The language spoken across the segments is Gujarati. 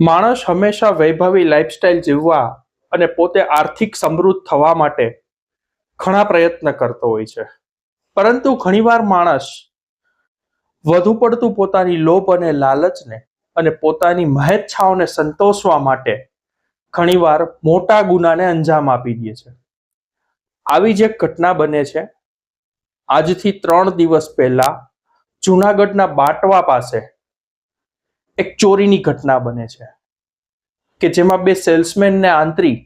માણસ હંમેશા વૈભવી લાઇફસ્ટાઇલ જીવવા અને પોતે આર્થિક સમૃદ્ધ થવા માટે ઘણા પ્રયત્ન કરતો હોય છે. પરંતુ ઘણીવાર માણસ વધુ પડતું પોતાની લોભ અને લાલચને અને પોતાની મહેચ્છાઓને સંતોષવા માટે ઘણીવાર મોટા ગુનાને અંજામ આપી દે છે. આવી જ એક ઘટના બને છે. આજથી ત્રણ દિવસ પહેલા જુનાગઢના બાટવા પાસે એક ચોરીની ઘટના બને છે. કે જેમાં બે સેલ્સમેનને આંતરી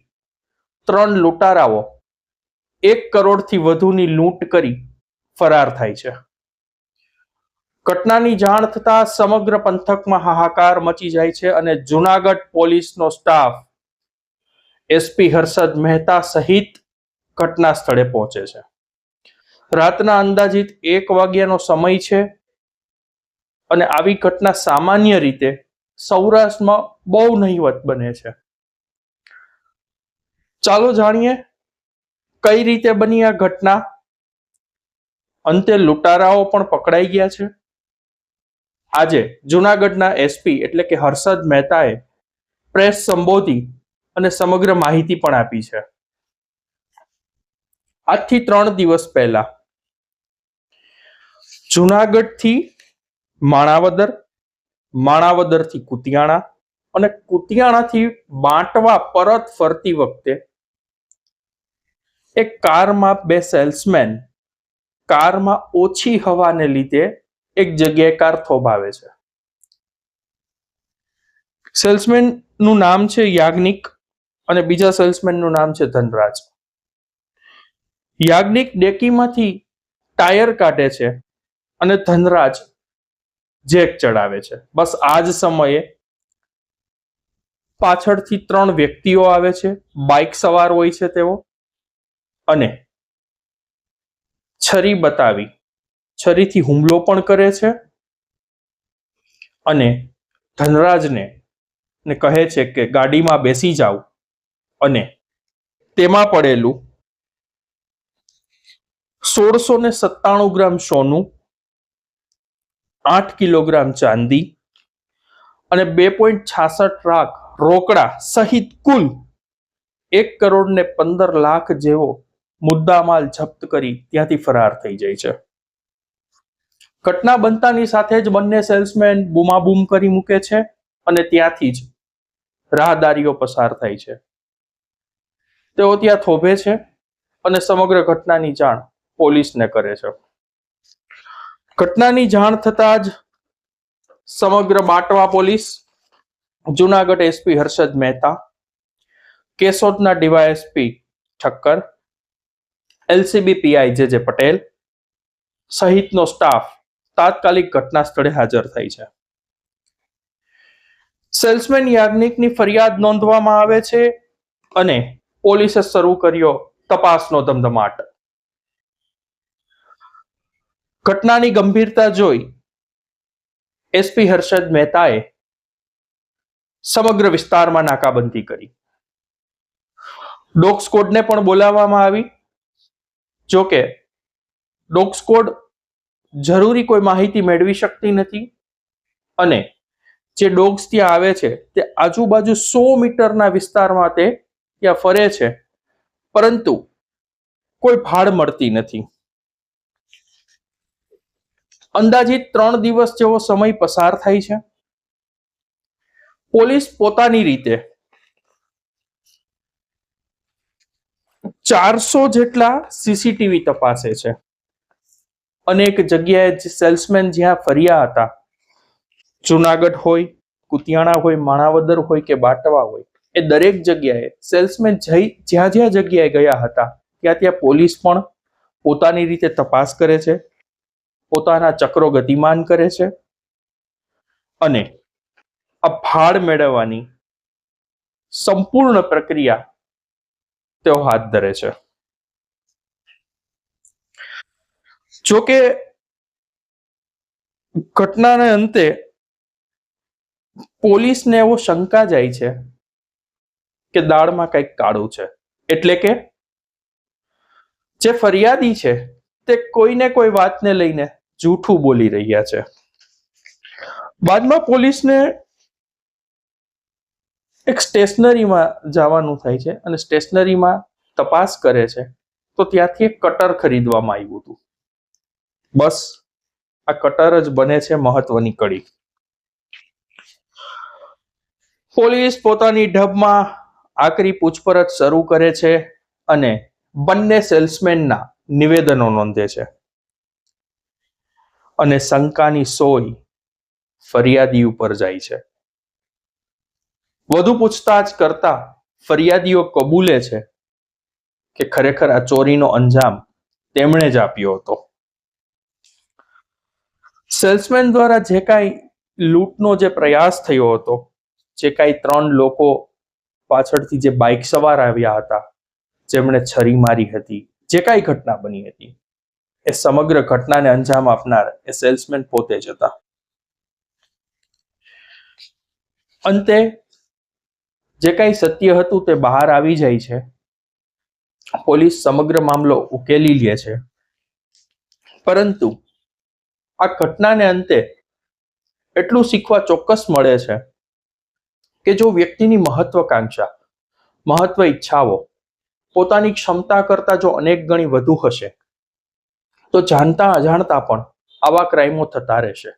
ત્રણ લૂંટારાઓ એક કરોડથી વધુની લૂંટ કરી ફરાર થાય છે. ઘટનાની જાણ થતા સમગ્ર પંથકમાં હાહાકાર મચી જાય છે અને જુનાગઢ પોલીસનો સ્ટાફ એસપી હર્ષદ મહેતા સહિત ઘટના સ્થળે પહોંચે છે. રાતના અંદાજિત એક વાગ્યાનો સમય છે અને આવી ઘટના સામાન્ય રીતે સૌરાષ્ટ્રમાં બહુ નહીવત બને છે. ચાલો જાણીએ કઈ રીતે બની આ ઘટના? અંતે લૂંટારાઓ પણ પકડાઈ ગયા છે. આજે જુનાગઢના એસપી એટલે કે હર્ષદ મહેતાએ પ્રેસ સંબોધી અને સમગ્ર માહિતી પણ આપી છે. આજથી ત્રણ દિવસ પહેલા જુનાગઢથી માણાવદર માણાવદરથી કુતિયાણા અને કુતિયાણાથી બાંટવા પરત ફરતી વખતે એક કારમાં બે સેલ્સમેન કારમાં ઓછી હવાને લીધે એક જગ્યાએ કાર થોભાવે છે. સેલ્સમેનનું નામ છે યાજ્ઞિક અને બીજા સેલ્સમેનનું નામ છે ધનરાજ. યાજ્ઞિક ડેકીમાંથી ટાયર કાઢે છે અને ધનરાજ જેક ચડાવે છે. બસ આ જ સમયે પાછળથી ત્રણ વ્યક્તિઓ આવે છે. બાઇક સવાર હોય છે તેઓ. અને છરી બતાવી, છરીથી હુમલો પણ કરે છે. અને ધનરાજને, ને કહે છે કે ગાડીમાં બેસી જાઓ અને તેમાં પડેલું સોળસો ને સત્તાણું ગ્રામ સોનું આઠ કિલોગ્રામ ચાંદી અને બે પોઈન્ટ છાસઠ લાખ રોકડા સહિત કુલ એક કરોડ ને પંદર લાખ જેવો મુદ્દામાલ જપ્ત કરી ત્યાંથી ફરાર થઈ જાય છે. ઘટના બનતાની સાથે જ બંને સેલ્સમેન બૂમાબૂમ કરી મૂકે છે અને ત્યાંથી જ રાહદારીઓ પસાર થાય છે. તેઓ ત્યાં થોભે છે અને સમગ્ર ઘટનાની જાણ પોલીસને કરે છે. ઘટનાની જાણ થતા જ સમગ્ર Batwa police, Junagadh SP Harshad Mehta, કેશોદના DYSP Thakkar, LCB PI J Patel સહિતનો સ્ટાફ તાત્કાલિક ઘટના સ્થળે હાજર થઈ છે. સેલ્સમેન યાજ્ઞિકની ફરિયાદ નોંધવામાં આવે છે અને પોલીસે શરૂ કર્યો તપાસનો ધમધમાટ. ઘટનાની ગંભીરતા જોઈ એસપી હર્ષદ મહેતાએ સમગ્ર વિસ્તારમાં નાકાબંધી કરી. ડોગ સ્કોડને પણ બોલાવવામાં આવી. જોકે, ડોગ સ્કોડ જરૂરી કોઈ માહિતી મેળવી શકતી નથી અને જે ડોગ્સ ત્યાં આવે છે તે આજુબાજુ સો મીટરના વિસ્તારમાં તે ત્યાં ફરે છે, પરંતુ કોઈ ભાડ મળતી નથી. અંદાજિત ત્રણ દિવસ જેવો સમય પસાર થાય છે. પોલીસ પોતાની રીતે ચારસો જેટલા સીસીટીવી તપાસે છે. અનેક જગ્યાએ સેલ્સમેન જ્યાં ફર્યા હતા, જુનાગઢ હોય, કુતિયાણા હોય, માણાવદર હોય કે બાટવા હોય, એ દરેક જગ્યાએ સેલ્સમેન જઈ, જ્યાં જ્યાં જગ્યાએ ગયા હતા, ત્યાં ત્યાં પોલીસ પણ પોતાની રીતે તપાસ કરે છે. પોતાના ચક્રો ગતિમાન કરે છે અને આ ભાડ મેળવવાની સંપૂર્ણ પ્રક્રિયા તેઓ હાથ ધરે છે. જોકે ઘટનાને અંતે પોલીસને એવો શંકા જાય છે કે દાળમાં કંઈક કાળું છે. એટલે કે જે ફરિયાદી છે તે કોઈને કોઈ વાતને લઈને જૂઠું બોલી રહ્યા છે. બાદમાં પોલીસને એક સ્ટેશનરીમાં જવાનું થાય છે અને સ્ટેશનરીમાં તપાસ કરે છે, તો ત્યાંથી એક કટર ખરીદવામાં આવ્યું હતું. બસ, આ કટર જ બને છે મહત્વની કડી. પોલીસ પોતાની ઢબમાં આકરી પૂછપરછ શરૂ કરે છે અને બંને સેલ્સમેનના નિવેદનો નોંધે છે. અને શંકાની સોય ફરિયાદી ઉપર જાય છે. વધુ પૂછતાછ કરતા ફરિયાદીઓ કબૂલે છે કે ખરેખર આ ચોરીનો અંજામ તેમણે જ આપ્યો હતો. સેલ્સમેન દ્વારા જે કાંઈ લૂંટનો જે પ્રયાસ થયો હતો, જે કાંઈ ત્રણ લોકો પાછળથી જે બાઇક સવાર આવ્યા હતા, જેમણે છરી મારી હતી, જે કાંઈ ઘટના બની હતી એ સમગ્ર ઘટનાને અંજામ આપનાર એ સેલ્સમેન પોતે જ હતા. અંતે જે કાંઈ સત્ય હતું તે બહાર આવી જાય છે. પોલીસ સમગ્ર મામલો ઉકેલી લે છે. પરંતુ આ ઘટનાને અંતે એટલું શીખવા ચોક્કસ મળે છે કે જો વ્યક્તિની મહત્વકાંક્ષા, મહત્વ ઈચ્છાઓ, પોતાની ક્ષમતા કરતા જો અનેક ગણી વધુ હશે તો જાણતા અજાણતા પણ આવા ક્રાઇમો થતા રહેશે.